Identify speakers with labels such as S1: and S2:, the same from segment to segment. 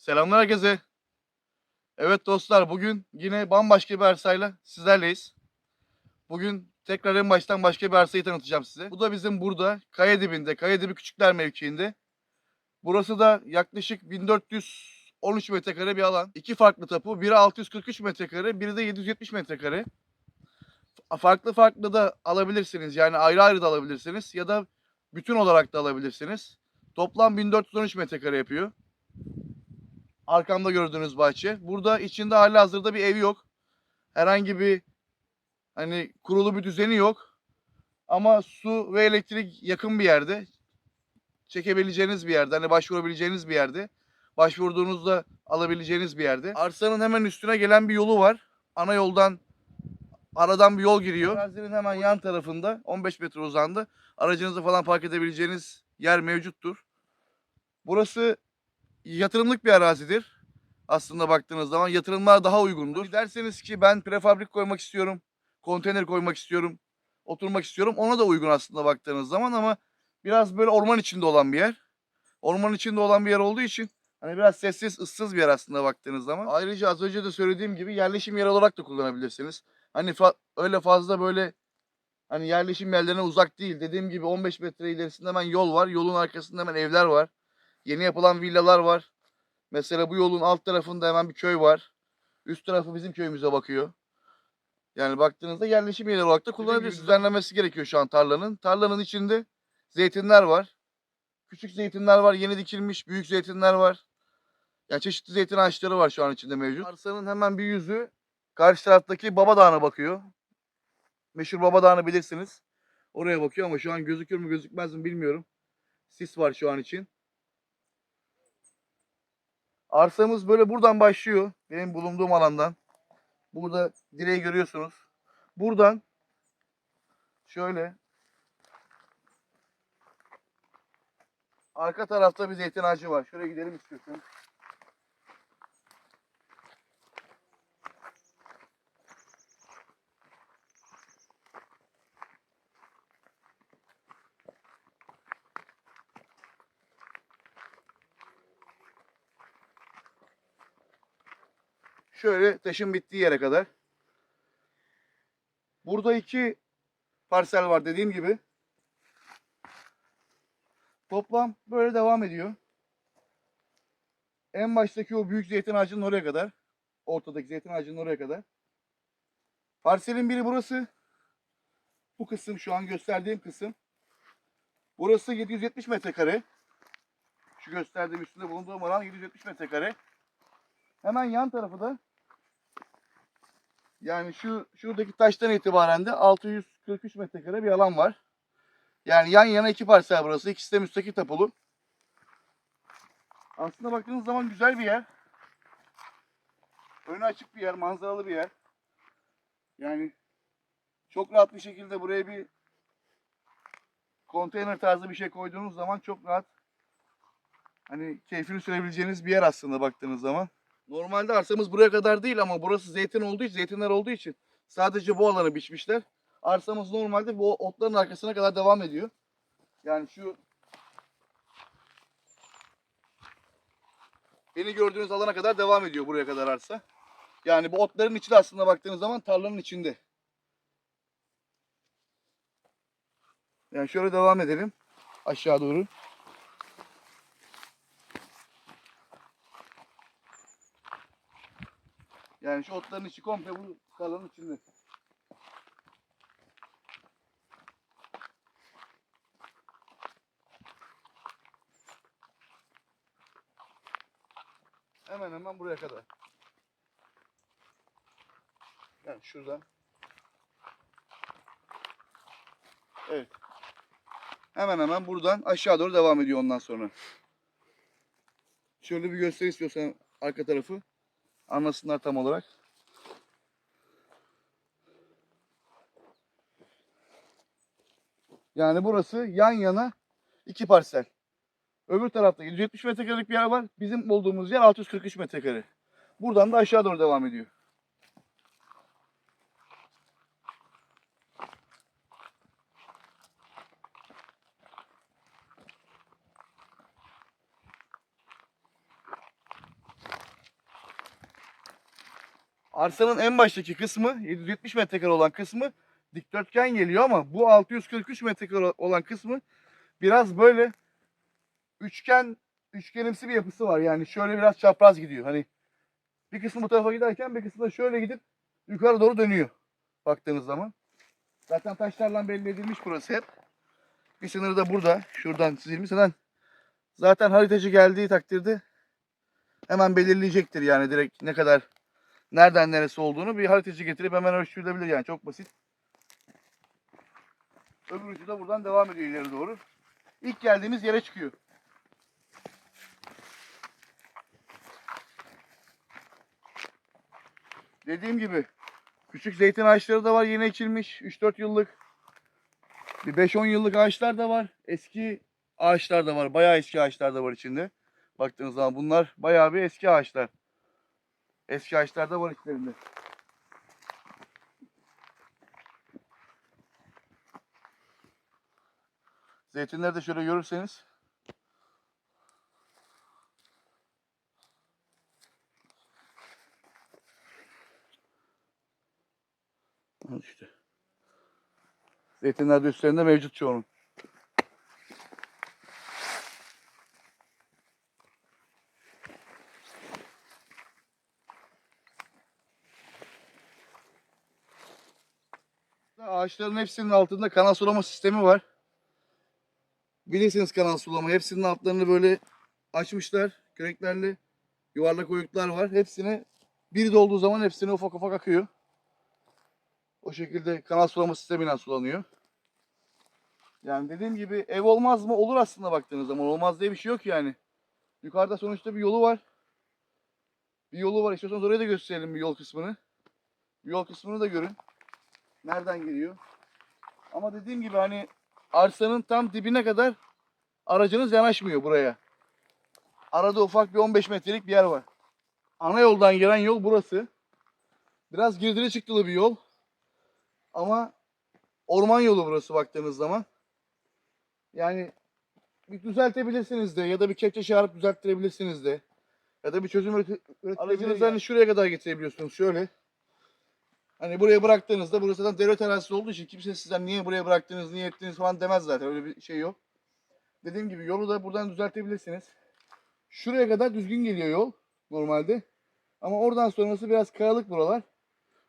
S1: Selamlar herkese. Evet dostlar bugün yine bambaşka bir arsayla sizlerleyiz. Bugün tekrar en baştan başka bir arsayı tanıtacağım size. Bu da bizim burada kaya dibinde, kaya dibi küçükler mevkiinde. Burası da yaklaşık 1413 metrekare bir alan. İki farklı tapu. Biri 643 metrekare, biri de 770 metrekare. Fa- Farklı farklı da alabilirsiniz. Yani ayrı ayrı da alabilirsiniz. Ya da bütün olarak da alabilirsiniz. Toplam 1413 metrekare yapıyor. Arkamda gördüğünüz bahçe. Burada içinde hali hazırda bir ev yok. Herhangi bir hani kurulu bir düzeni yok. Ama su ve elektrik yakın bir yerde. Çekebileceğiniz bir yerde. Hani başvurabileceğiniz bir yerde. Başvurduğunuzda alabileceğiniz bir yerde. Arsanın hemen üstüne gelen bir yolu var. Ana yoldan aradan bir yol giriyor. Arazinin hemen yan tarafında 15 metre uzandı. Aracınızı falan park edebileceğiniz yer mevcuttur. Burası yatırımlık bir arazidir. Aslında baktığınız zaman yatırımlar daha uygundur. Derseniz ki ben prefabrik koymak istiyorum, konteyner koymak istiyorum, oturmak istiyorum. Ona da uygun aslında baktığınız zaman ama biraz böyle orman içinde olan bir yer. Orman içinde olan bir yer olduğu için hani biraz sessiz, ıssız bir yer aslında baktığınız zaman. Ayrıca az önce de söylediğim gibi yerleşim yeri olarak da kullanabilirsiniz. Hani fa- öyle fazla böyle hani yerleşim yerlerine uzak değil. Dediğim gibi 15 metre ilerisinde hemen yol var. Yolun arkasında hemen evler var. Yeni yapılan villalar var. Mesela bu yolun alt tarafında hemen bir köy var. Üst tarafı bizim köyümüze bakıyor. Yani baktığınızda yerleşim yeri olarak da kullanabilirsiniz. Düzenlenmesi gerekiyor şu an tarlanın. Tarlanın içinde zeytinler var. Küçük zeytinler var, yeni dikilmiş. Büyük zeytinler var. Yani çeşitli zeytin ağaçları var şu an içinde mevcut. Arsanın hemen bir yüzü karşı taraftaki Baba Dağı'na bakıyor. Meşhur Baba Dağı'nı bilirsiniz. Oraya bakıyor ama şu an gözükür mü gözükmez mi bilmiyorum. Sis var şu an için. Arsamız böyle buradan başlıyor. Benim bulunduğum alandan. Burada direği görüyorsunuz. Buradan şöyle arka tarafta bir zeytin ağacı var. Şöyle gidelim istiyorsan. Şöyle taşın bittiği yere kadar. Burada iki parsel var dediğim gibi. Toplam böyle devam ediyor. En baştaki o büyük zeytin ağacının oraya kadar. Ortadaki zeytin ağacının oraya kadar. Parselin biri burası. Bu kısım şu an gösterdiğim kısım. Burası 770 metrekare. Şu gösterdiğim üstünde bulunduğum alan 770 metrekare. Hemen yan tarafı da yani şu şuradaki taştan itibaren de 643 metrekare bir alan var. Yani yan yana iki parsel burası. İkisi de müstakil tapulu. Aslında baktığınız zaman güzel bir yer. Önü açık bir yer, manzaralı bir yer. Yani çok rahat bir şekilde buraya bir konteyner tarzı bir şey koyduğunuz zaman çok rahat hani keyfini sürebileceğiniz bir yer aslında baktığınız zaman. Normalde arsamız buraya kadar değil ama burası zeytin olduğu için, zeytinler olduğu için sadece bu alanı biçmişler. Arsamız normalde bu otların arkasına kadar devam ediyor. Yani şu beni gördüğünüz alana kadar devam ediyor buraya kadar arsa. Yani bu otların içi aslında baktığınız zaman tarlanın içinde. Yani şöyle devam edelim aşağı doğru. Yani şu otların içi komple bu tarlanın içinde. Hemen hemen buraya kadar. Yani şuradan. Evet. Hemen hemen buradan aşağı doğru devam ediyor ondan sonra. Şöyle bir göster istiyorsan arka tarafı. Anlasınlar tam olarak. Yani burası yan yana iki parsel. Öbür tarafta 170 metrekarelik bir yer var. Bizim olduğumuz yer 643 metrekare. Buradan da aşağı doğru devam ediyor. Arsanın en baştaki kısmı 770 metrekare olan kısmı dikdörtgen geliyor ama bu 643 metrekare olan kısmı biraz böyle üçgen üçgenimsi bir yapısı var. Yani şöyle biraz çapraz gidiyor. Hani bir kısmı bu tarafa giderken bir kısmı da şöyle gidip yukarı doğru dönüyor baktığınız zaman. Zaten taşlarla belli edilmiş burası hep. Bir sınırı da burada. Şuradan çizilmiş. Zaten, zaten haritacı geldiği takdirde hemen belirleyecektir yani direkt ne kadar nereden neresi olduğunu bir haritacı getirip hemen ölçtürülebilir yani çok basit. Öbür ucu da buradan devam ediyor ileri doğru. İlk geldiğimiz yere çıkıyor. Dediğim gibi küçük zeytin ağaçları da var yeni ekilmiş 3-4 yıllık. Bir 5-10 yıllık ağaçlar da var. Eski ağaçlar da var. Bayağı eski ağaçlar da var içinde. Baktığınız zaman bunlar bayağı bir eski ağaçlar. Eski ağaçlar da var içlerinde. Zeytinleri de şöyle görürseniz Al işte. Zeytinler de üstlerinde mevcut çoğunun. Ağaçların hepsinin altında kanal sulama sistemi var. Bilirsiniz kanal sulama. Hepsinin altlarını böyle açmışlar. Küreklerle yuvarlak oyuklar var. Hepsine biri dolduğu zaman hepsine ufak ufak akıyor. O şekilde kanal sulama sistemiyle sulanıyor. Yani dediğim gibi ev olmaz mı? Olur aslında baktığınız zaman. Olmaz diye bir şey yok yani. Yukarıda sonuçta bir yolu var. Bir yolu var. İstiyorsanız oraya da gösterelim bir yol kısmını. Bir yol kısmını da görün. Nereden geliyor? Ama dediğim gibi hani arsanın tam dibine kadar aracınız yanaşmıyor buraya. Arada ufak bir 15 metrelik bir yer var. Ana yoldan gelen yol burası. Biraz girdili çıktılı bir yol. Ama orman yolu burası baktığınız zaman. Yani bir düzeltebilirsiniz de ya da bir kepçe çağırıp düzelttirebilirsiniz de. Ya da bir çözüm üreti- üretebilirsiniz. Hani şuraya kadar getirebiliyorsunuz şöyle. Hani buraya bıraktığınızda burası zaten devlet arazisi olduğu için kimse sizden niye buraya bıraktınız, niye ettiniz falan demez zaten. Öyle bir şey yok. Dediğim gibi yolu da buradan düzeltebilirsiniz. Şuraya kadar düzgün geliyor yol normalde. Ama oradan sonrası biraz kayalık buralar.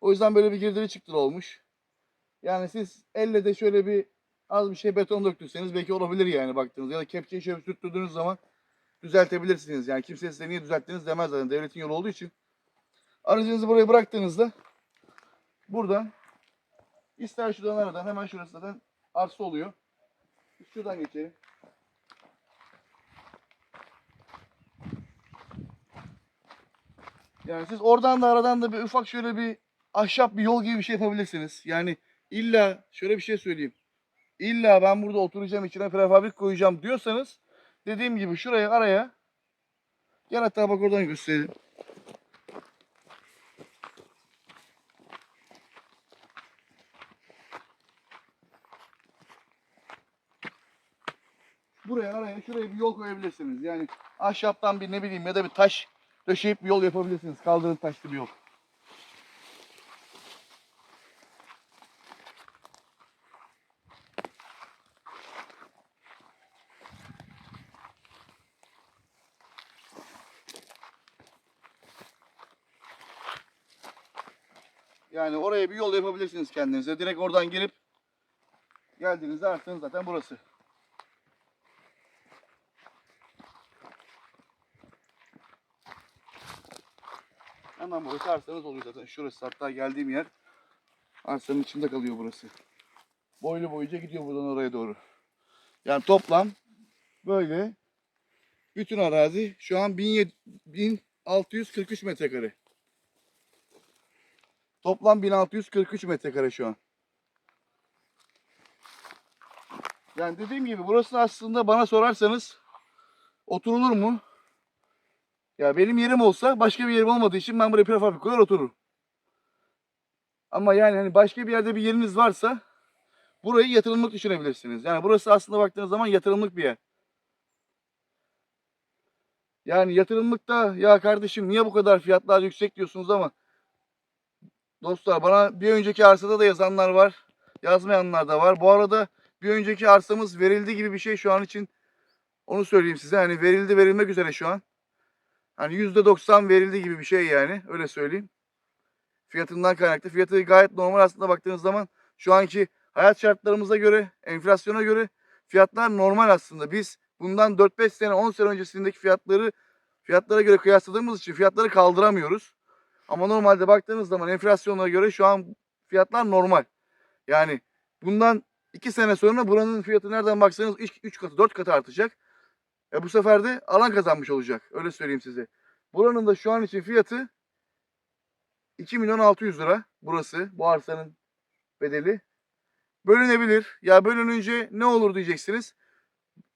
S1: O yüzden böyle bir girdili çıktılı olmuş. Yani siz elle de şöyle bir az bir şey beton döktürseniz belki olabilir yani baktığınız. Ya da kepçeyi şöyle sürttürdüğünüz zaman düzeltebilirsiniz. Yani kimse size niye düzelttiniz demez zaten devletin yolu olduğu için. Aracınızı buraya bıraktığınızda buradan ister şuradan aradan hemen şurası zaten arsa oluyor. Şuradan geçelim. Yani siz oradan da aradan da bir ufak şöyle bir ahşap bir yol gibi bir şey yapabilirsiniz. Yani illa şöyle bir şey söyleyeyim. İlla ben burada oturacağım içine prefabrik koyacağım diyorsanız dediğim gibi şuraya araya gel hatta bak oradan göstereyim. Buraya araya şuraya bir yol koyabilirsiniz. Yani ahşaptan bir ne bileyim ya da bir taş döşeyip bir yol yapabilirsiniz. Kaldırım taşlı bir yol. Yani oraya bir yol yapabilirsiniz kendinize. Direkt oradan girip geldiğinizde arsanız zaten burası. Hemen burası arsanız oluyor zaten. Şurası hatta geldiğim yer arsanın içinde kalıyor burası. Boylu boyunca gidiyor buradan oraya doğru. Yani toplam böyle bütün arazi şu an 1700 1643 metrekare. Toplam 1643 metrekare şu an. Yani dediğim gibi burası aslında bana sorarsanız oturulur mu? Ya benim yerim olsa başka bir yerim olmadığı için ben buraya prefabrik koyar otururum. Ama yani hani başka bir yerde bir yeriniz varsa burayı yatırımlık düşünebilirsiniz. Yani burası aslında baktığınız zaman yatırımlık bir yer. Yani yatırımlıkta ya kardeşim niye bu kadar fiyatlar yüksek diyorsunuz ama Dostlar bana bir önceki arsada da yazanlar var. Yazmayanlar da var. Bu arada bir önceki arsamız verildi gibi bir şey şu an için. Onu söyleyeyim size. Hani verildi verilmek üzere şu an. Hani %90 verildi gibi bir şey yani. Öyle söyleyeyim. Fiyatından kaynaklı. Fiyatı gayet normal aslında baktığınız zaman. Şu anki hayat şartlarımıza göre, enflasyona göre fiyatlar normal aslında. Biz bundan 4-5 sene, 10 sene öncesindeki fiyatları fiyatlara göre kıyasladığımız için fiyatları kaldıramıyoruz. Ama normalde baktığınız zaman enflasyona göre şu an fiyatlar normal. Yani bundan 2 sene sonra buranın fiyatı nereden baksanız 3 katı 4 katı artacak. E bu sefer de alan kazanmış olacak. Öyle söyleyeyim size. Buranın da şu an için fiyatı 2 milyon 600 lira burası. Bu arsanın bedeli. Bölünebilir. Ya bölününce ne olur diyeceksiniz.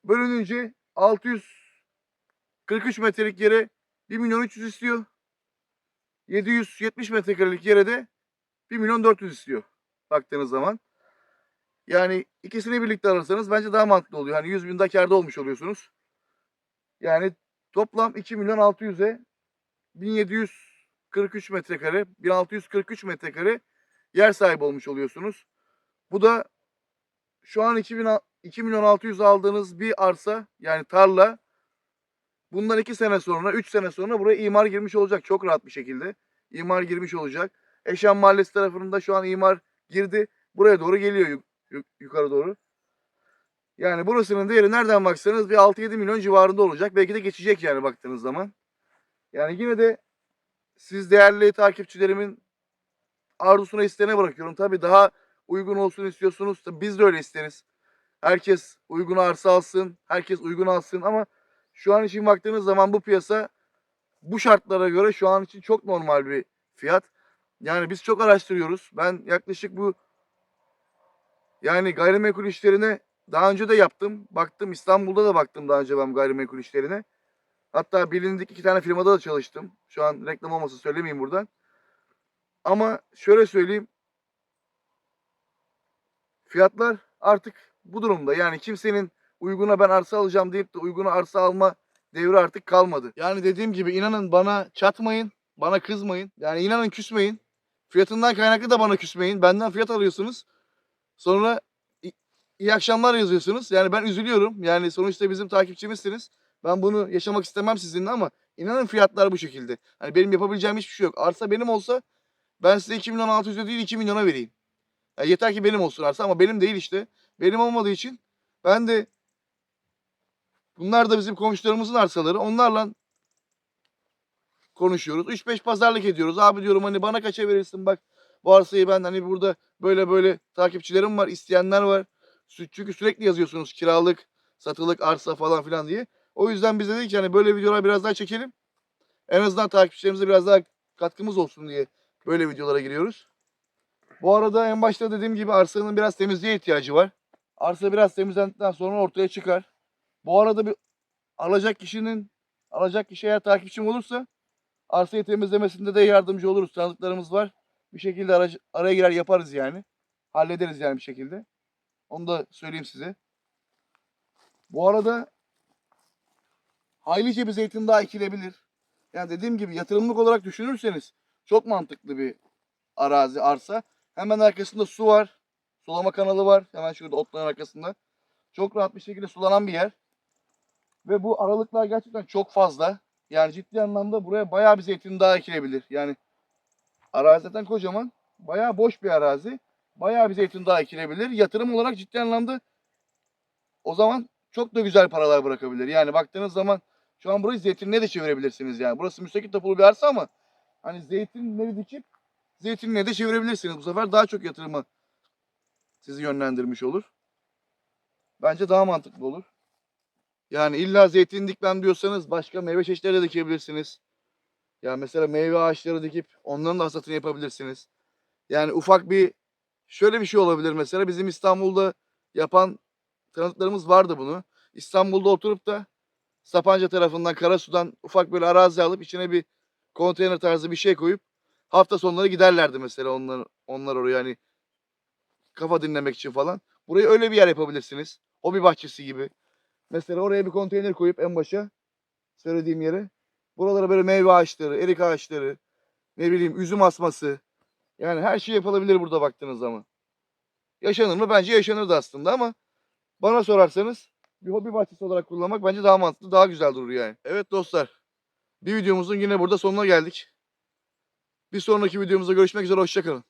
S1: Bölününce 643 metrelik yere 1 milyon 300 istiyor. 770 metrekarelik yere de 1 milyon 400 istiyor. Baktığınız zaman. Yani ikisini birlikte alırsanız bence daha mantıklı oluyor. Hani 100 bin daha olmuş oluyorsunuz. Yani toplam 2 milyon 600'e 1743 metrekare, 1643 metrekare yer sahibi olmuş oluyorsunuz. Bu da şu an 2000, 2 milyon 600 aldığınız bir arsa yani tarla bundan 2 sene sonra 3 sene sonra buraya imar girmiş olacak çok rahat bir şekilde. İmar girmiş olacak. Eşan Mahallesi tarafında şu an imar girdi. Buraya doğru geliyor yuk- yuk- yukarı doğru. Yani burasının değeri nereden baksanız bir 6-7 milyon civarında olacak. Belki de geçecek yani baktığınız zaman. Yani yine de siz değerli takipçilerimin arzusuna isteğine bırakıyorum. Tabii daha uygun olsun istiyorsunuz. Tabii biz de öyle isteriz. Herkes uygun arsa alsın. Herkes uygun alsın ama şu an için baktığınız zaman bu piyasa bu şartlara göre şu an için çok normal bir fiyat. Yani biz çok araştırıyoruz. Ben yaklaşık bu yani gayrimenkul işlerine daha önce de yaptım. Baktım İstanbul'da da baktım daha önce ben gayrimenkul işlerine. Hatta bilindik iki tane firmada da çalıştım. Şu an reklam olmasa söylemeyeyim buradan. Ama şöyle söyleyeyim. Fiyatlar artık bu durumda. Yani kimsenin uyguna ben arsa alacağım deyip de uyguna arsa alma devri artık kalmadı. Yani dediğim gibi inanın bana çatmayın. Bana kızmayın. Yani inanın küsmeyin. Fiyatından kaynaklı da bana küsmeyin. Benden fiyat alıyorsunuz. Sonra iyi akşamlar yazıyorsunuz. Yani ben üzülüyorum. Yani sonuçta bizim takipçimizsiniz. Ben bunu yaşamak istemem sizinle ama inanın fiyatlar bu şekilde. Hani benim yapabileceğim hiçbir şey yok. Arsa benim olsa ben size 2 milyon 600'e değil 2 milyona vereyim. Ya yeter ki benim olsun arsa ama benim değil işte. Benim olmadığı için ben de bunlar da bizim komşularımızın arsaları. Onlarla konuşuyoruz. 3-5 pazarlık ediyoruz. Abi diyorum hani bana kaça verirsin bak bu arsayı ben hani burada böyle böyle takipçilerim var, isteyenler var. Çünkü sürekli yazıyorsunuz kiralık, satılık arsa falan filan diye. O yüzden biz dedik ki hani böyle videolar biraz daha çekelim. En azından takipçilerimize biraz daha katkımız olsun diye böyle videolara giriyoruz. Bu arada en başta dediğim gibi arsanın biraz temizliğe ihtiyacı var. Arsa biraz temizlendikten sonra ortaya çıkar. Bu arada bir alacak kişinin alacak kişi eğer takipçim olursa arsayı temizlemesinde de yardımcı oluruz. Tanıdıklarımız var. Bir şekilde aracı- araya girer yaparız yani. Hallederiz yani bir şekilde. Onu da söyleyeyim size. Bu arada haylice bir zeytin daha ekilebilir. Yani dediğim gibi yatırımlık olarak düşünürseniz çok mantıklı bir arazi, arsa. Hemen arkasında su var. Sulama kanalı var. Hemen şurada otların arkasında. Çok rahat bir şekilde sulanan bir yer. Ve bu aralıklar gerçekten çok fazla. Yani ciddi anlamda buraya bayağı bir zeytin daha ekilebilir. Yani arazi zaten kocaman. Bayağı boş bir arazi. Bayağı bir zeytin daha ekilebilir. Yatırım olarak ciddi anlamda o zaman çok da güzel paralar bırakabilir. Yani baktığınız zaman şu an burayı zeytinle de çevirebilirsiniz yani. Burası müstakil tapulu bir arsa ama hani zeytinleri dikip zeytinle de çevirebilirsiniz. Bu sefer daha çok yatırıma sizi yönlendirmiş olur. Bence daha mantıklı olur. Yani illa zeytin dikmem diyorsanız başka meyve çeşitleri de dikebilirsiniz. Ya mesela meyve ağaçları dikip onların da hasatını yapabilirsiniz. Yani ufak bir şöyle bir şey olabilir mesela bizim İstanbul'da yapan tanıdıklarımız vardı bunu. İstanbul'da oturup da Sapanca tarafından Karasu'dan ufak böyle arazi alıp içine bir konteyner tarzı bir şey koyup hafta sonları giderlerdi mesela onlar onlar oraya hani kafa dinlemek için falan. Burayı öyle bir yer yapabilirsiniz. Hobi bahçesi gibi. Mesela oraya bir konteyner koyup en başa söylediğim yere buralara böyle meyve ağaçları, erik ağaçları, ne bileyim üzüm asması, Yani her şey yapılabilir burada baktığınız zaman. Yaşanır mı? Bence yaşanırdı aslında ama bana sorarsanız bir hobi bahçesi olarak kullanmak bence daha mantıklı, daha güzel durur yani. Evet dostlar. Bir videomuzun yine burada sonuna geldik. Bir sonraki videomuzda görüşmek üzere. Hoşçakalın.